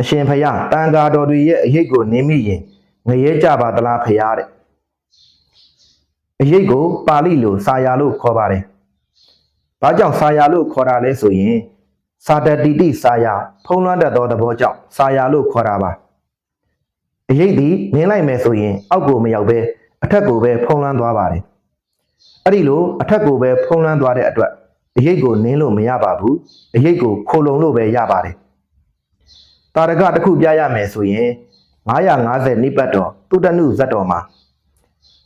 အရှင်ဖယားတန်ဃာတော်တွေရဲ့အရေးကိုနင်းမိရင်ငရဲကြပါသလားဖယားတဲ့အရေးကိုပါဠိလိုစာယာလို့ခေါ်ပါတယ်။ဘာကြောင့်စာယာလို့ခေါ်တာလဲဆိုရင်စာတတိတိစာယာဖုံးလွှမ်းတတ်သောသဘောကြောင့်စာယာလို့ခေါ်တာပါ။အရေးဒီနင်းလိုက်မယ်ဆိုရင် အောက်ကိုမရောက်ပဲအထက်ကိုပဲဖုံးလွှမ်းသွားပါတယ်။အဲ့ဒီလိုအထက်ကိုပဲဖုံးလွှမ်းသွားတဲ့အတွက်အရေးကိုနင်းလို့မရပါဘူး။အရေးကိုခိုလုံလို့ပဲရပါတယ်။ တာရကတစ်ခုပြရမယ်ဆိုရင်950နိပတ်တော်တုတ္တနုဇတ်တော်မှာ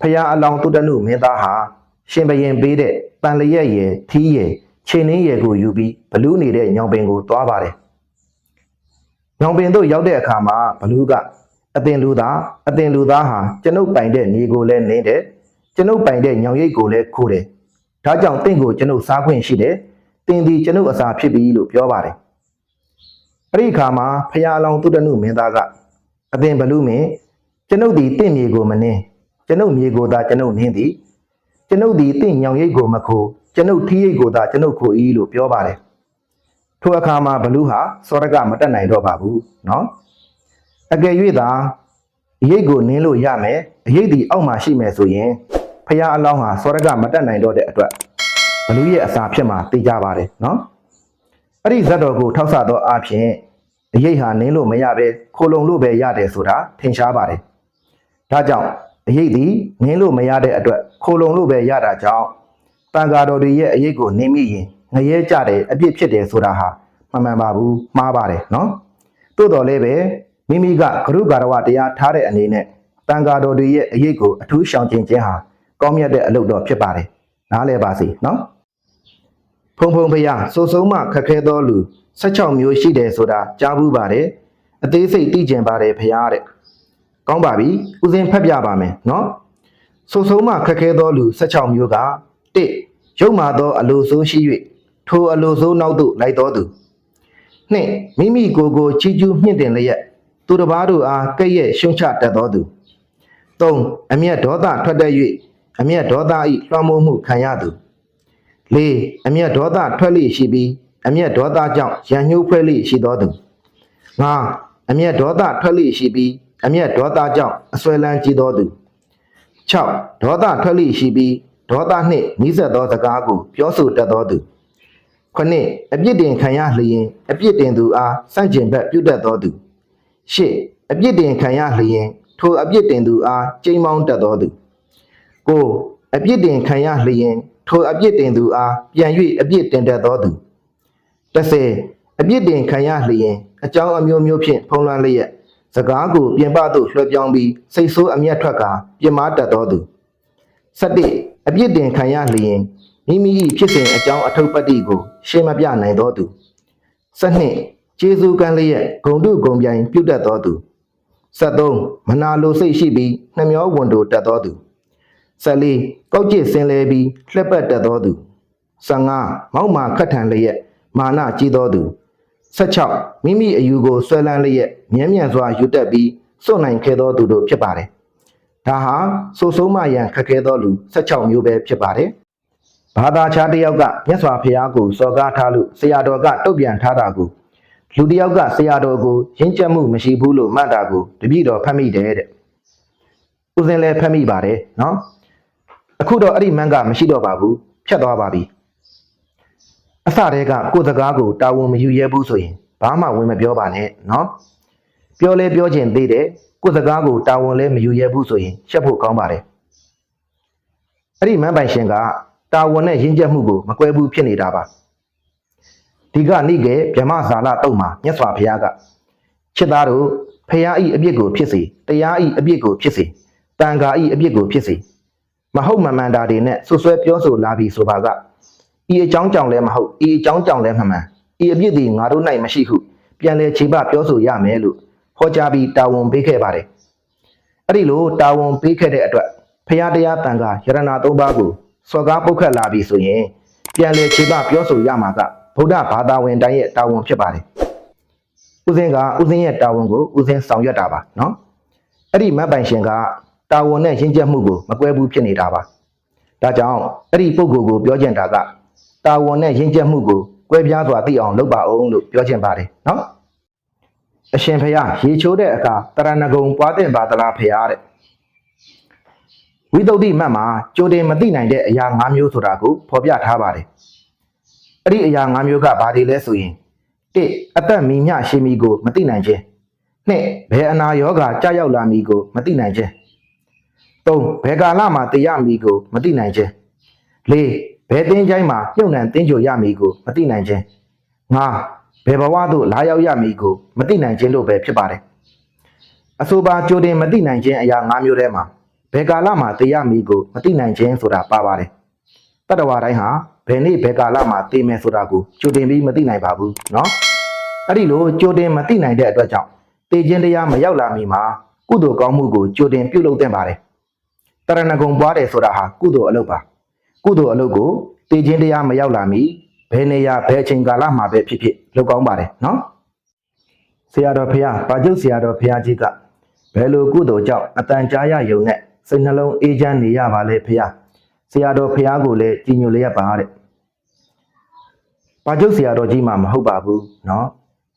ဖရာအလောင်းတုတ္တနုမင်းသားဟာရှင်ဘရင်ပေးတဲ့တန်လျက်ရယ်ထီးရယ်ချိန်နှင်းရယ်ကိုယူပြီးဘလူးနေတဲ့ညောင်ပင်ကိုသွားပါတယ်။ညောင်ပင်တို့ရောက်တဲ့အခါမှာဘလူးကအတင်လူသားအတင်လူသားဟာကျွန်ုပ်ပိုင်တဲ့နေကိုလည်းနင်းတယ်ကျွန်ုပ်ပိုင်တဲ့ညောင်ရိပ်ကိုလည်းခိုးတယ်။ဒါကြောင့်တင့်ကိုကျွန်ုပ်စားခွင့်ရှိတယ်။တင်ဒီကျွန်ုပ်အစာဖြစ်ပြီလို့ပြောပါတယ်။ အဲ့ဒီအခါမှာဖရာအလောင်းတုတ္တနုမင်းသားကအတင်ဘလူးမင်းကျွန်ုပ်ဒီတင့်မြေကိုမနင်းကျွန်ုပ်မြေကိုသာကျွန်ုပ်နင်းသည်ကျွန်ုပ်ဒီတင့်ညောင်ရိပ်ကိုမခိုးကျွန်ုပ်ထီးရိပ်ကိုသာကျွန်ုပ်ခိုး၏လို့ပြောပါတယ်ထိုအခါမှာဘလူးဟာစောရကမတက်နိုင်တော့ပါဘူးเนาะအကယ်၍သာရိပ်ကိုနင်းလို့ရမယ်အရိပ်ဒီအောက်မှာရှိမယ်ဆိုရင်ဖះအလောင်းဟာစောရကမတက်နိုင်တော့တဲ့အတွက်ဘလူးရဲ့အစာဖြစ်မှာသိကြပါတယ်เนาะ အဲ့ဒီဇတ်တော်ကိုထောက်ဆသောအဖြစ်အရိပ်ဟာနင်းလို့မရပဲခိုလုံလို့ပဲရတယ်ဆိုတာထင်ရှားပါတယ်ဒါကြောင့်အရေးသည်နင်းလို့မရတဲ့အတွက်ခိုလုံလို့ပဲရတာကြောင့်တန်ဃာတော်တွေရဲ့အရေးကိုနင်းမိရင်ငရဲကြတယ်အပြစ်ဖြစ်တယ်ဆိုတာဟာမမှန်ပါဘူးမှားပါတယ်နော်သို့တော်လည်းပဲမိမိကဂရုကာရဝတရားထားတဲ့အနေနဲ့တန်ဃာတော်တွေရဲ့အရေးကိုအထူးရှောင်ကျဉ်ခြင်းဟာကောင်းမြတ်တဲ့အလုပ်တော်ဖြစ်ပါတယ်နားလည်ပါစေနော် ဖုံဖုံဖျားစိုးစုံမှခက်ခဲသောလူ16မျိုးရှိတယ်ဆိုတာကြားဘူးပါတယ်အသေးစိတ်သိကျင်ပါတယ်ဖျားတဲ့ကောင်းပါပြီဦးစင်းဖတ်ပြပါမယ်နော်ဆိုဆုံးမှခက်ခဲသောလူ16မျိုးက1ရုပ်မာသောအလိုဆိုးရှိ၍ထိုအလိုဆိုးနောက်သို့လိုက်တော်သူ2မိမိကိုယ်ကိုချီးကျူးမြင့်တင်လျက်သူတစ်ပါးတို့အားကဲ့ရဲ့ရှုံချတတ်တော်သူ3အမျက်ဒေါသထွက်တတ်၍အမျက်ဒေါသ၏လွှမ်းမိုးမှုခံရသူ4 အမျက်ဒေါသထွက်လိရှိပြီးအမျက်ဒေါသကြောင့်ရန်ညှိုးဖွဲ့လိရှိတော်သူ5အမျက်ဒေါသထွက်လိရှိပြီးအမျက်ဒေါသကြောင့်အစွဲလန်းကြီးသောသူ6ဒေါသထွက်လိရှိပြီးဒေါသနှင့်နှီးဆက်သောစကားကိုပြောဆိုတတ်သောသူ9အပြစ်တင်ခံရလျင်အပြစ်တင်သူအားစန့်ကျင်ဘက်ပြုတတ်သောသူ10အပြစ်တင်ခံရလျင်ထိုအပြစ်တင်သူအားကြိမ်မောင်းတတ်သောသူ9အပြစ်တင်ခံရလျင် ထိုအပြစ်တင်သူအားပြန်၍အပြစ်တင်တတ်သောသူ10အပြစ်တင်ခံရလျင်အကြောင်းအမျိုးမျိုးဖြင့်ဖုံးလွှမ်းလျက်စကားကိုပြင်ပသို့လွှဲပြောင်းပြီးစိတ်ဆိုးအမျက်ထွက်ကပြင်မာတတ်တော်သူ7အပြစ်တင်ခံရလျင်မိမိ၏ဖြစ်စဉ်အကြောင်းအထုပ်ပတ္တိကို ရှင်းမပြနိုင်တော်သူ7ကျေးဇူးကမ်းလျက်ဂုံတုဂုံပြိုင်ပြုတ်တတ်တော်သူ73မနာလိုစိတ်ရှိပြီးနှမျောဝန်တိုတတ်တော်သူ 14ကောက်ကျစ်ဆင်းလဲပြီးလှက်ပတ်တတ်တော်သူ15မောက်မာခတ်ထန်လျက်မာနကြီးတော်သူ16မိမိအယူကိုဆွဲလန်းလျက်မြဲမြံစွာယူတက်ပြီးစွန့်နိုင်ခဲ့သောသူတို့ဖြစ်ပါတယ်။ဒါဟာစိုးဆုံးမရန်ခက်ခဲသောလူ16မျိုးပဲဖြစ်ပါတယ်။ဘာသာခြားတစ်ယောက်ကမြတ်စွာဘုရားကိုစော်ကားထားလို့ဆရာတော်ကတုတ်ပြန်ထားတာကိုလူတစ်ယောက်ကဆရာတော်ကိုရင့်ကျက်မှုမရှိဘူးလို့မှတ်တာကိုတပည့်တော်ဖတ်မိတယ်တဲ့။ဦးစင်လည်းဖတ်မိပါတယ်နော်။ အခုတော့အဲ့ဒီမန်းကမရှိတော့ပါဘူးဖြတ်သွားပါပြီ။အစတည်းကကိုယ်စကားကိုတာဝန်မယူရဲဘူးဆိုရင်ဘာမှဝင်မပြောပါနဲ့နော်ပြောလဲပြောချင်သေးတယ်ကိုယ်စကားကိုတာဝန်လဲမယူရဲဘူးဆိုရင်ရှက်ဖို့ကောင်းပါတယ်အဲ့ဒီမန်းပိုင်ရှင်ကတာဝန်နဲ့ရင်းချက်မှုကိုမကွဲဘူးဖြစ်နေတာပါဒီကနေ့ကဗြဟ္မဇာလတုတ်မှာမြတ်စွာဘုရားကချစ်သားတို့ဖရာဤအပြစ်ကိုဖြစ်စေတရားဤအပြစ်ကိုဖြစ်စေတန်ခါဤအပြစ်ကိုဖြစ်စေ မဟုတ်မမှန်တာတွေနဲ့ဆွဆွဲပြောဆိုလာပြီဆိုပါကဤအကြောင်းကြောင့်လည်းမဟုတ်ဤအကြောင်းကြောင့်လည်းမမှန်ဤအပြစ်သည်ငါတို့၌မရှိဟုပြန်လဲခြေပပြောဆိုရမယ်လို့ဟောကြားပြီးတာဝန်ပေးခဲ့ပါတယ်အဲ့ဒီလိုတာဝန်ပေးခဲ့တဲ့အတွက်ဖရာတရားတန်ခါယရနာသုံးပါးကိုစော်ကားပုတ်ခတ်လာပြီဆိုရင်ပြန်လဲခြေပပြောဆိုရမှာကဗုဒ္ဓဘာသာဝင်တိုင်းရဲ့တာဝန်ဖြစ်ပါတယ်ဦးစင်းကဦးစင်းရဲ့တာဝန်ကိုဦးစင်းဆောင်ရွက်တာပါနော်အဲ့ဒီမတ်ပိုင်ရှင်က တာဝန်နဲ့ရင်းချက်မှုကိုမကွဲဘူးဖြစ်နေတာပါဒါကြောင့်အဲ့ဒီပုံကိုယ်ကိုပြောချင်တာကတာဝန်နဲ့ရင်းချက်မှုကိုကွဲပြားစွာသိအောင်လုပ်ပါအောင်လို့ပြောချင်ပါတယ်နော်အရှင်ဖျားရေချိုးတဲ့အခါတရဏဂုံပွားတင်ပါသလားဖျားတဲ့ဝိသုဒ္ဓိမတ်မှာကြိုတင်မသိနိုင်တဲ့အရာ၅မျိုးဆိုတာကိုဖော်ပြထားပါတယ်အဲ့ဒီအရာ၅မျိုးကဘာတွေလဲဆိုရင်၁အသက်မီမျှရှိမီကိုမသိနိုင်ခြင်း၂ဘယ်အနာရောဂါကြာရောက်လာမီကိုမသိနိုင်ခြင်း ၃ဘယ်ကာလမှာတည်ရမီကိုမသိနိုင်ခြင်း၄ဘယ်တင်းချိုင်းမှာပြုံနှံတင်းကြိုရမီကိုမသိနိုင်ခြင်း၅ဘယ်ဘဝသို့လာရောက်ရမီကိုမသိနိုင်ခြင်းတို့ပဲဖြစ်ပါတယ်အဆိုပါကြိုတင်မသိနိုင်ခြင်းအရာ၅မျိုးထဲမှာဘယ်ကာလမှာတည်ရမီကိုမသိနိုင်ခြင်းဆိုတာပါပါတယ်တတ္တဝါတိုင်းဟာဘယ်နေ့ဘယ်ကာလမှာတည်မယ်ဆိုတာကိုကြိုတင်ပြီးမသိနိုင်ပါဘူးเนาะအဲ့ဒီလိုကြိုတင်မသိနိုင်တဲ့အတွက်ကြောင့်တည်ခြင်းတရားမရောက်လာမီမှာကုသိုလ်ကောင်းမှုကိုကြိုတင်ပြုလုပ်သင့်ပါတယ် တရဏဂုံပွားတယ်ဆိုတာဟာကုသိုလ်အလုပ်ပါကုသိုလ်အလုပ်ကိုတည်ခြင်းတရားမရောက်လာမီဘယ်နေရာဘယ်အချိန်ကာလမှာပဲဖြစ်ဖြစ်လုပ်ကောင်းပါတယ်နော်ဆရာတော်ဖရာပါကျုပ်ဆရာတော်ဖရာကြီးကဘယ်လိုကုသိုလ်ကြောင့်အတန်ကြာရယုံနဲ့စိတ်နှလုံးအေးချမ်းနေရပါလဲဖရာဆရာတော်ဖရာကိုလည်းကြည်ညိုလျက်ပါတဲ့ပါကျုပ်ဆရာတော်ကြီးမှမဟုတ်ပါဘူးနော်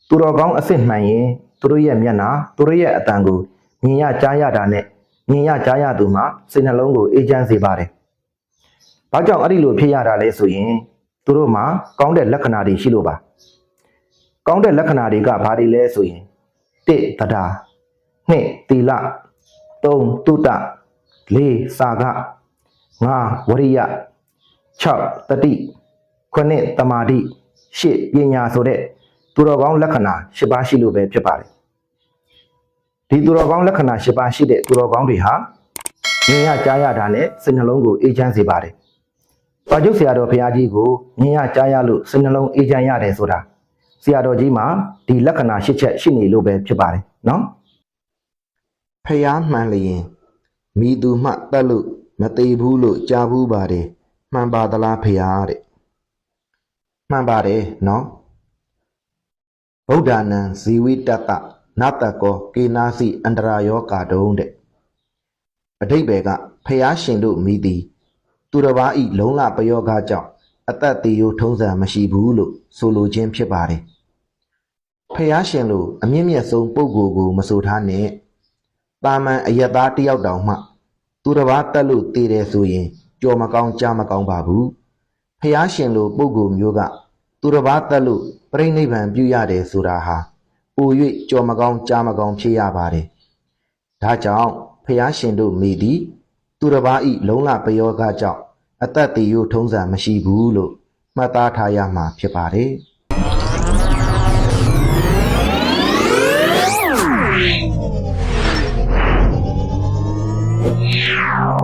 သူတော်ကောင်းအစ်စ်မှန်ရင်သူတို့ရဲ့မျက်နာသူတို့ရဲ့အတန်ကိုမြင်ရကြားရတာနဲ့ မြင်ရကြားရသူမှစိတ်နှလုံးကိုအေးချမ်းစေပါတယ်။ဘာကြောင့်အဲ့ဒီလိုဖြစ်ရတာလဲဆိုရင်သူတို့မှာကောင်းတဲ့လက္ခဏာတွေရှိလို့ပါ။ကောင်းတဲ့လက္ခဏာတွေကဘာတွေလဲဆိုရင်1တဒါ2သီလ3တုတ္တ4စာက5ဝရိယ6တတိ9တမာတိ10ပညာဆိုတဲ့သူတော်ကောင်းလက္ခဏာ10ပါးရှိလို့ပဲဖြစ်ပါတယ် ဒီသူတော်ကောင်းလက္ခဏာ10ပါးရှိတဲ့သူတော်ကောင်းတွေဟာမြင်ရကြားရတာနဲ့စိတ်နှလုံးကိုအေးချမ်းစေပါတယ်။ပါကျုပ်ဆရာတော်ဘုရားကြီးကိုမြင်ရကြားရလို့စိတ်နှလုံးအေးချမ်းရတယ်ဆိုတာဆရာတော်ကြီးမှာဒီလက္ခဏာ10ချက်ရှိနေလို့ပဲဖြစ်ပါတယ်နော်။ဖျားမှန်လျင်မိသူမှတတ်လို့မသေးဘူးလို့ကြားဘူးပါတယ်မှန်ပါသလားဖျားတဲ့မှန်ပါတယ်နော်ဗုဒ္ဓနံဇီဝိတတ နတကောကေနာစီအန္တရာယောကာတုံးတဲ့အတိတ်ဘယ်ကဖျားရှင်တို့မိသည်သူတစ်ပါးဤလုံလပယောဂကြောင့်အသက်သေးရိုးထုံးစံမရှိဘူးလို့ဆိုလိုခြင်းဖြစ်ပါတယ်ဖျားရှင်လို့အမြင့်မြတ်ဆုံးပုဂ္ဂိုလ်ကိုမဆိုထားနဲ့တာမန်အယက်သားတယောက်တောင်မှ သူတစ်ပါးတက်လို့တည်တယ်ဆိုရင်ကြော်မကောင်းကြားမကောင်းပါဘူးဖျားရှင်လို့ပုဂ္ဂိုလ်မျိုးကသူတစ်ပါးတက်လို့ပြိဋိဘံပြုရတယ်ဆိုတာဟာ ပို၍ကြော်မကောင်းကြားမကောင်းဖြစ်ရပါတယ်ဒါကြောင့်ဖျားရှင်တို့မိသည်သူတစ်ပါးဤလုံလပယောဂကြောင့်အသက်တည်ရိုးထုံးစံမရှိဘူးလို့မှတ်သားထားရမှာဖြစ်ပါတယ် Meow.